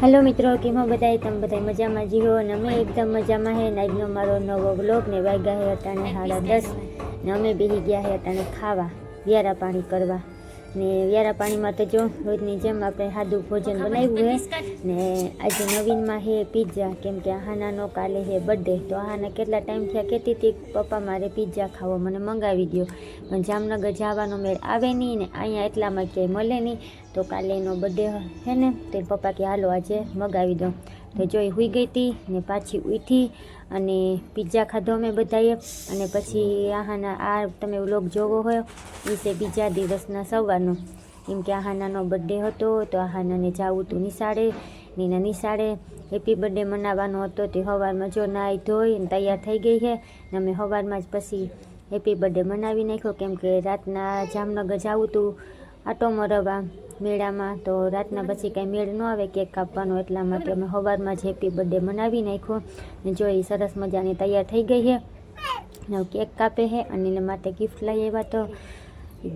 Hello મિત્રો, કેમાં બધાય? તમે બધા મજામાં જીવો અને અમે એકદમ મજામાં હે. ને મારો નવો વ્લોગ ને વાગ્યા હે અટાણે સાડા દસ ને અમે બેસી ગયા હે અટાણે ખાવા વ્યારા પાણી કરવા. ને વ્યારા પાણીમાં તો જો રોજની જેમ આપણે સાદું ભોજન બનાવ્યું હે. ને આજે નવીનમાં હે પીઝા કેમ કે આહાનાનો કાલે હે બર્થડે તો આહાના કેટલા ટાઈમ થયા કહેતી હતી પપ્પા મારે પીઝા ખાવો મને મંગાવી દો પણ જામનગર જવાનો મેળ આવે નહીં ને અહીંયા એટલામાં ક્યાંય મળે નહીં. તો કાલે એનો બર્થડે હે ને તે પપ્પા કે હાલો આજે મંગાવી દો તો જોઈ હુઈ ગઈ હતી ને પાછી ઉઠી અને પિઝા ખાધો અમે બધાએ. અને પછી આહાના, આ તમે વ્લોગ જોવો હોય એ છે બીજા દિવસના સવારનો. કેમ કે આહાનાનો બર્થડે હતો, તો આહાનાને જાવું હતું નિશાળે ને એના નિશાળે. હેપી બર્થડે મનાવવાનો હતો, તે સવારમાં જો નાહી ધોઈ તૈયાર થઈ ગઈ છે ને અમે સવારમાં જ પછી હેપી બર્થડે મનાવી નાખ્યો. કેમ કે રાતના જામનગર જાવું હતું આટો મરવા મેળામાં તો રાતના પછી કાંઈ મેળ ન આવે કેક કાપવાનો, એટલા માટે અમે સવારમાં જ હેપી બર્થડે મનાવી નાખ્યો. ને જો એ સરસ મજાની તૈયાર થઈ ગઈ છે. ને કેક કાપે છે અને એના માટે ગિફ્ટ લઈ આવ્યા તો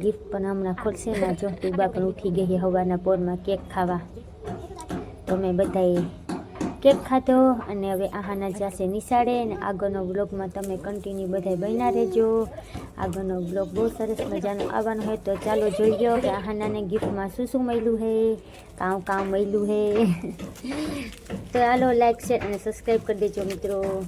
ગિફ્ટ પણ હમણાં ખોલશે ને જો ટુબા પણ ઉઠી ગઈ સવારના પોરમાં કેક ખાવા. તો મેં બધાએ કેક ખાધો? અને હવે આહાના જાસે નિશાળે અને આગળનો બ્લોગમાં તમે કન્ટિન્યુ બધા બન્યા રહેજો. આગળનો બ્લોગ બહુ સરસ મજાનો આવવાનો હોય તો ચાલો જોઈએ કે આહાનાને ગિફ્ટમાં શું શું મળ્યું હે? કામ કામ મળ્યું હે? તો ચાલો લાઈક શેર અને સબસ્ક્રાઈબ કરી દેજો મિત્રો.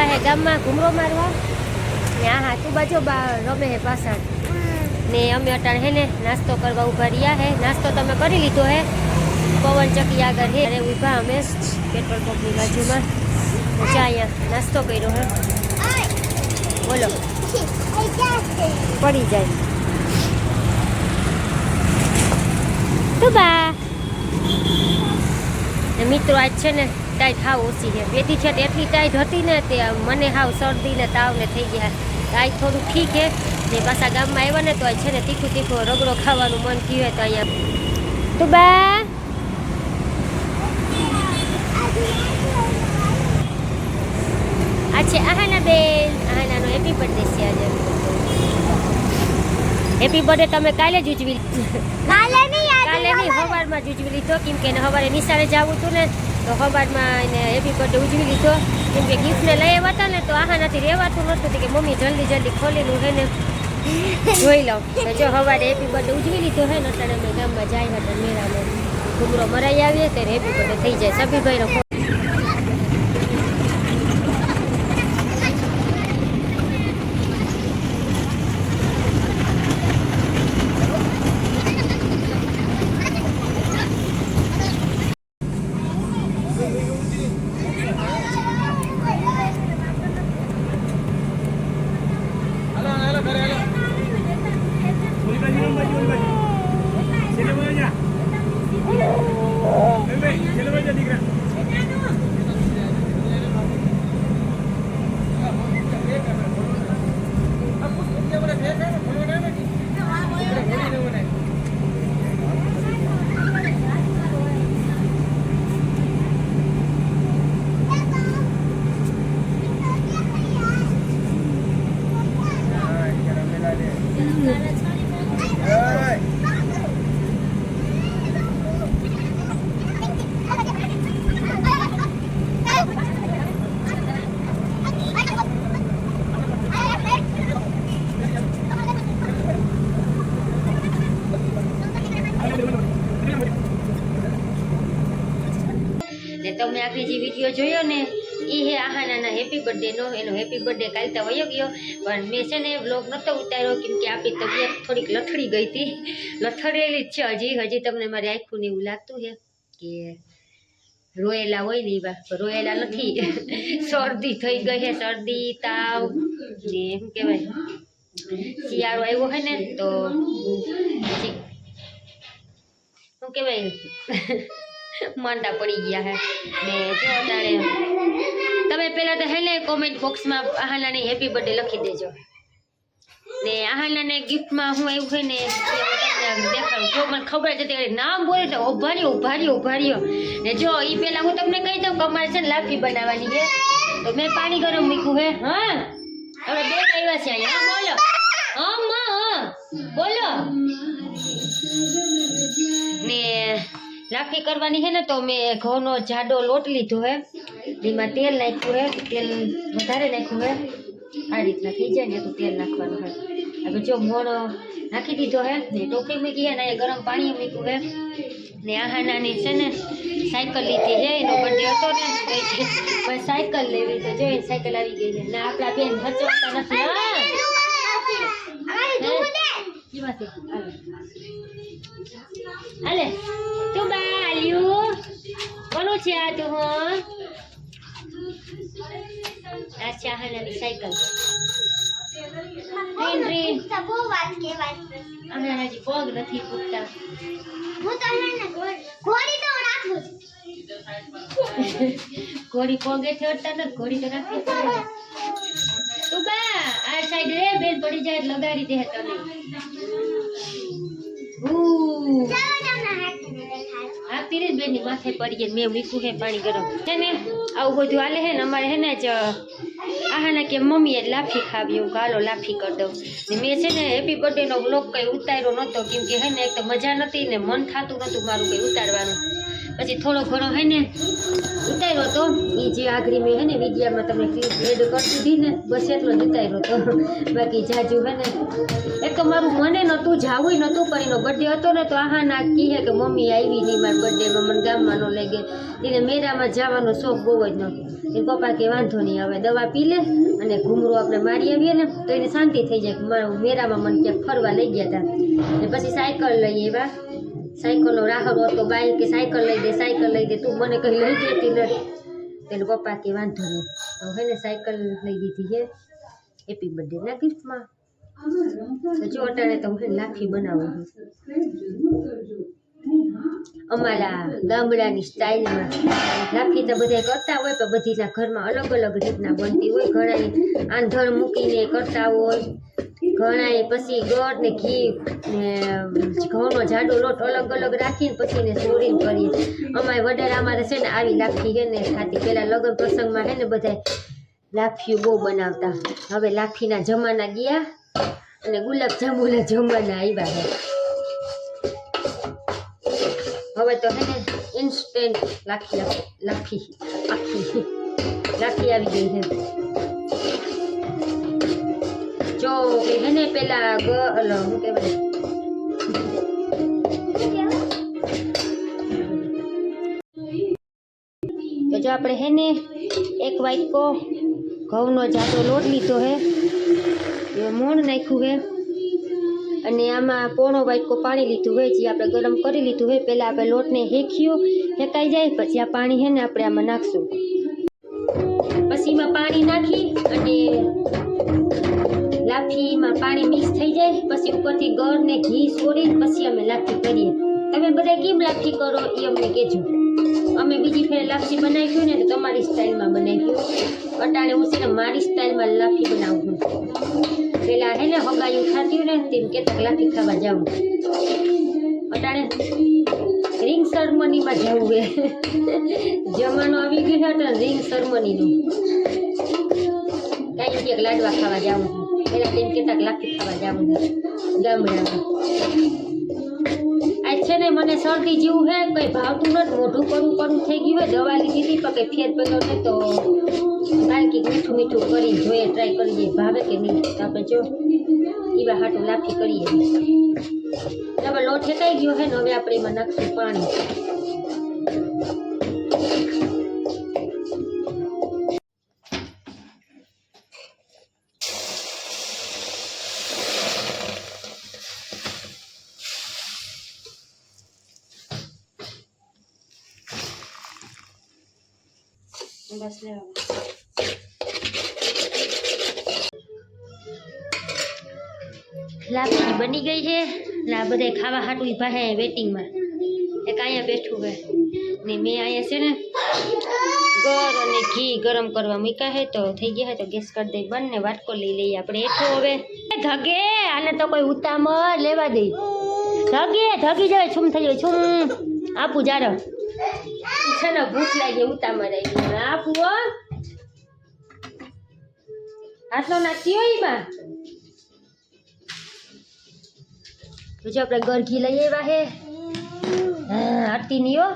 અમે હે ગામમાં ઘૂમરો મારવા? ને આહા તું બાજુ રમે હે પાછળ. ને અમે અટાણ હે ને નાસ્તો કરવા ઊભા રહ્યા હે. નાસ્તો તમે કરી લીધો હે. પવન ચકી આગળ હે. અરે ઊભા અમે પેટ્રોલ પંપની બાજુમાં. ચા અહીંયા નાસ્તો કર્યો હે. બોલો. પડી જાય. તો બા. મિત્રો આજ છે ને ટાઈટ હાવ ઓછી છે. બેથી છે એટલી ટાઈટ હતી ને તે મને હાવ શરદી ને તાવ ને થઈ ગયા. આજ થોડું ઠીક છે. ને પાછા ગામમાં આવ્યા ને તો છે ને તીખું તીખું રગડો ખાવાનું મન થયું હોય તો અહીંયા. તું બા. આ છે આહાના બેન. આહાનાનો હેપી બર્થડે છે આજે. હેપી બર્થડે તમે કાલે જ ઉજવી કાલે નહીં કાલે નહીં સવારમાં જ ઉજવી લીધો. કેમ કે સવારે નિશાળે જવું હતું ને. તો સવારમાં એને હેપી બર્થડે ઉજવી લીધો. કેમ કે ગિફ્ટને લઈ આવ્યા હતા ને, તો આહાનાથી રહેવાતું નહોતું. કે મમ્મી જલ્દી જલ્દી ખોલી હે ને જોઈ લઉં. જો સવારે હેપી બર્થડે ઉજવી લીધો હે ને, અત્યારે અમે ગામમાં જાય હતા મેળામાં ઘૂમરો મરાઈ આવીએ, ત્યારે હેપી બર્થડે થઈ જાય. ફોન ને આખી જે વીડિયો જોયો ને એ હે આહાનાના હેપી બર્થડેનો એનો હેપી બર્થડે કાલ તો વયો ગયો. પણ મેં છે ને બ્લોગ નહોતો ઉતાર્યો, કેમ કે આપણી તબિયત થોડીક લથડી ગઈ હતી. લથડેલી જ છે હજી હજી તમને મારી આંખું એવું લાગતું હે કે રોયેલા હોય ને એવા રોયેલા નથી. શરદી થઈ ગઈ હે શરદી, તાવ ને શું કહેવાય. શિયાળો આવ્યો હોય ને, તો શું કહેવાય? માંદા પડી ગયા હે. ને જો અત્યારે તમે પહેલા તો હેને કોમેન્ટ બોક્સમાં આહાનાની હેપી બર્થડે લખી દેજો. ને આહાનાને ગિફ્ટમાં હું આવ્યું હોય ને દેખાડું. જો મને ખબર જ હતી નામ બોલે તો ઊભા રહ્યો ઊભા રહ્યો ઊભા રહ્યો ને જો એ પહેલાં હું તમને કહી દઉં કે અમારે છે ને લાફી બનાવવાની છે. તો મેં પાણી ગરમ મૂક્યું હે. હા? હવે બે આવ્યા છે અહીંયા. બોલો. હા. બોલો. ને લાફી કરવાની છે ને તો મેં ઘઉંનો જાડો લોટ લીધો હે. એમાં તેલ નાખ્યું હે. તેલ વધારે નાખ્યું હે. આ રીતના થઈ જાય ને તો તેલ નાખવાનું હે. હવે જો મોણ નાખી દીધો હે ને ટોપી મૂકી હે ને એ ગરમ પાણી મૂક્યું હે. ને આહા નાની છે ને સાયકલ લીધી છે એનો બર્થડે હતો ને. પણ સાયકલ લેવી તો જો એ સાયકલ આવી ગઈ છે. ને આપણા બેન હચવાતા નથી. હાલો હાલે તું બા આલ્યું કોનું છે આ તું હો? આ છે આહાનાની સાયકલ આહાના હજી પગ નથી પૂગતા હું તો ઘોડી તો રાખું ઘોડી પગે થડતા નથી ઘોડી તો રાખવી તું બા સાઈડ રે બેન પડી જાય લગાડી દે તને. આ તીરેજ બેન માથે પડી ગઈ મેં મીઠું હે, પાણી ગરમ. છે ને, આવું બધું હાલે હે ને, અમારે હે ને જ આહાના કે મમ્મીએ લાફી ખાવી, હું કાલો લાફી કરી દઉં. ને મેં છે ને હેપી બર્થડે નો બ્લોગ કઈ ઉતાર્યો નહોતો કેમ કે હે ને, એક તો મજા નથી ને મન થતું નહોતું મારું કઈ ઉતારવાનું. પછી થોડો ઘણો હે ને ઉતાર્યો તો એ જે આગળ મેં હે ને વિડીયામાં તમે ક્લિપ એડ કરી દીધી ને, બસ એટલો જ ઉતાર્યો તો. બાકી જાજુ હે ને, એક તો મારું મને નહોતું જાવું નહોતું, પણ એનો બર્થડે હતો ને, તો આહા ના કહે કે મમ્મી આવી નહીં, મારા બર્થડેમાં મને ગામમાં ન લઈ ગઈ. એને મેળામાં જવાનો શોખ બહુ જ નહોતો. એ પપ્પા કે વાંધો નહીં, હવે દવા પી લે અને ઘૂમરો આપણે મારી આવીએ ને, તો એને શાંતિ થઈ જાય કે મારું મેળામાં મને ક્યાંક ફરવા લઈ ગયા હતા ને પછી સાયકલ લઈ એવા સાયકલનો રાહડો હતો બાઈ કે સાયકલ લઈ દે, સાયકલ લઈ દે. તું મને કંઈ લઈ જતી નથી. એટલે પપ્પા કે વાંધો નહીં. તો હે ને સાયકલ લઈ દીધી છે હેપી બર્થડે ના ગિફ્ટમાં જો અટાણે તો હું લાફી બનાવું અમારા ગામડાની સ્ટાઇલમાં લાફી તો બધા કરતા હોય, પણ બધીના ઘરમાં અલગ અલગ રીતના બનતી હોય. ઘણા આંધણ મૂકીને કરતા હોય. ઘણા પછી ગોળ ને ઘી, ને ઘઉંનો જાડો લોટ અલગ અલગ રાખીને પછી ને સોરીને કરીએ. અમારે વડેર અમારે છે ને આવી લાફી છે ને ખાતી. પેલા લગ્ન પ્રસંગમાં છે ને બધા લાફીઓ બહુ બનાવતા. હવે લાફીના જમાના ગયા અને ગુલાબ જાંબુના જમાના આવ્યા છે. હવે તો હે ને ઇન્સ્ટન્ટ લાખી લાખી, આખી, લાખી આવી ગઈ છે. જો કે હે ને પેલા ગ, અલો કહેવાય તો જો આપણે હે ને, એક વાટકો ઘઉંનો જાતો લોટ લીધો હે મોણ નાખ્યું હે, અને આમાં પોણો વાટકો પાણી લીધું હોય જે આપણે ગરમ કરી લીધું હોય પહેલાં આપણે લોટને હેખ્યું હેકાઈ જાય, પછી આ પાણી છે ને આપણે આમાં નાખશું. પછી એમાં પાણી નાખી જાય, પછી ઉપરથી ગળ ને ઘી છોડી પછી અમે લાપસી કરીએ. તમે બધા કેમ લાપસી કરો એ અમને કહેજો. અમે બીજી ફેર લાપસી બનાવીશું ને તો તમારી સ્ટાઇલમાં બનાવ્યું અટાણે હું છે ને મારી સ્ટાઇલમાં લાફી બનાવું છું. પેલા હે ને હગાયું ખાતી ને તેમ કેટલાક લાફી ખાવા જાઉં. અટાણે રિંગ સેરેમનીમાં જવું હે. જમાનો આવી ગયો છે તો રિંગ સેરેમનીનું કાંઈ ક્યાંક લાડવા ખાવા જાઉં પેલા ટીમ કેટલાક લાગતી ખાવા જવું ગામડામાં આ છે ને મને શરદી જેવું હે કઈ ભાવતું નથી મોઢું કરું કરું થઈ ગયું હોય દવા લીધી હતી પણ કઈ ફેર પેલો ને તો બાલકી મીઠું મીઠું કરી જોઈએ ટ્રાય કરીએ ભાવે કે નહીં તો આપણે જો એવા હાટું લાફી કરીએ હવે લોટ હેકાઈ ગયો હે ને હવે આપણે એમાં નાખશું પાણી બસ લેવા લાપસી બની ગઈ છે ને આ બધા ખાવા હાટું ઊભા હે વેટિંગમાં એક અહીંયા બેઠું હે ને મેં અહીંયા છે ને ગોળ અને ઘી ગરમ કરવા મૂક્યા હે તો થઈ ગયા હે તો ગેસ કરી દઈ બંને વાટકો લઈ લઈએ આપણે એઠો હવે. એ ધગે, આને તો કોઈ ઉતામળ લેવા દે. ધગે, ધગી જાય, છુમ થઈ જાય, છુમ. આપું જારો છે ને ભૂખ લાગી ઉતામળ આવી ગઈ. આપું હો આટલો નાખ્યો એમાં બીજું આપણે ગરઘી લઈ આવ્યા હે. આરતી ની હો.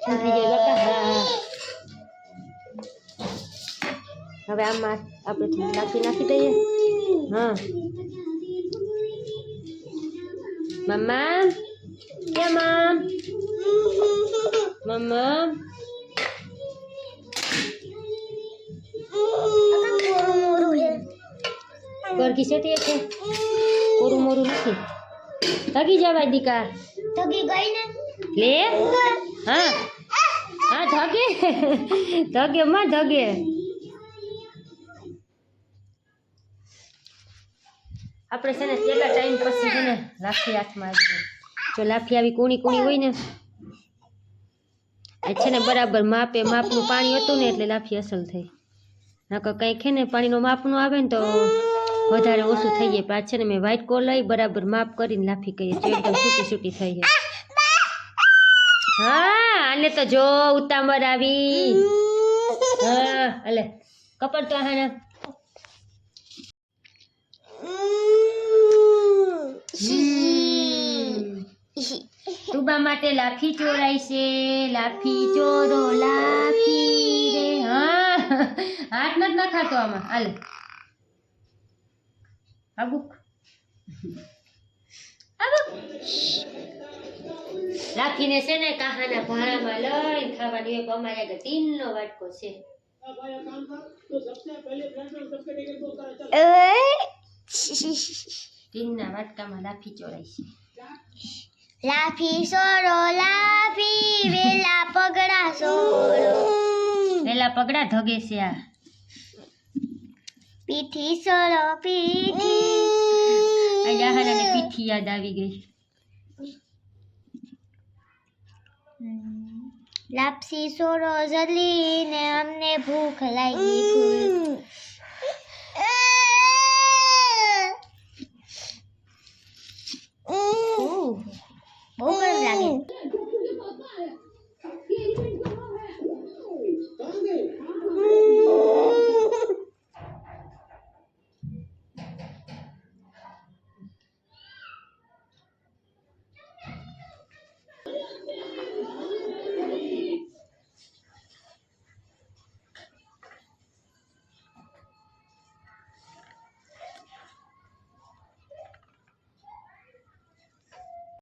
છૂટી જાય બાપા હા. હવે આમાં આપણે નાખી નાખી દઈએ. હા. મમ્મા કે મમ મમ્મા મોરું મોરું હે ગરઘી છે તે છે કોરું મોરું નથી થકી જવાય દીકા તગી ગઈ ને લે હા હા ધગે ધગે માં ધગે આપણે છે ને કેટલા ટાઈમ પછી છે ને લાફી હાથમાં આવી ગઈ. જો લાફી આવી કૂણી કૂણી હોય ને એ છે ને બરાબર માપે માપનું પાણી હતું ને એટલે લાફી અસલ થઈ. નકર કંઈક છે ને, પાણીનું માપનું આવે ને તો વધારે ઓછું થઈ જાય. આ છે ને મેં વ્હાઈટ કોલ લઈ બરાબર માપ કરીને લાફી કરીએ છીએ એકદમ સૂટી સૂકી થઈ છે. હા, આને તો જો ઉતામર આવી. હા, અલે કપડ તો હા તુબા માટે લાફી ચોરાય છે. લાફી ચોરો લાફી રે. હા હાથ નથી નખાતો આમાં. હાલ. અબુક અબુક લાફીને છે ને કાહાના ભાણામાં લઈને ખાવાની એક અમારે આગળ ટીનનો વાટકો છે. ટીનના વાટકામાં લાફી ચોરાય છે. લાફી સોરો લાફી વેલા પગડા સોરો. વેલા પગડા ધગે છે આ. પીઠી સોરો પીઠી. આ જહાનાને પીઠી યાદ આવી ગઈ. લાપસી સોરો જલ્દી ને અમને ભૂખ લાગી 我不会这样给。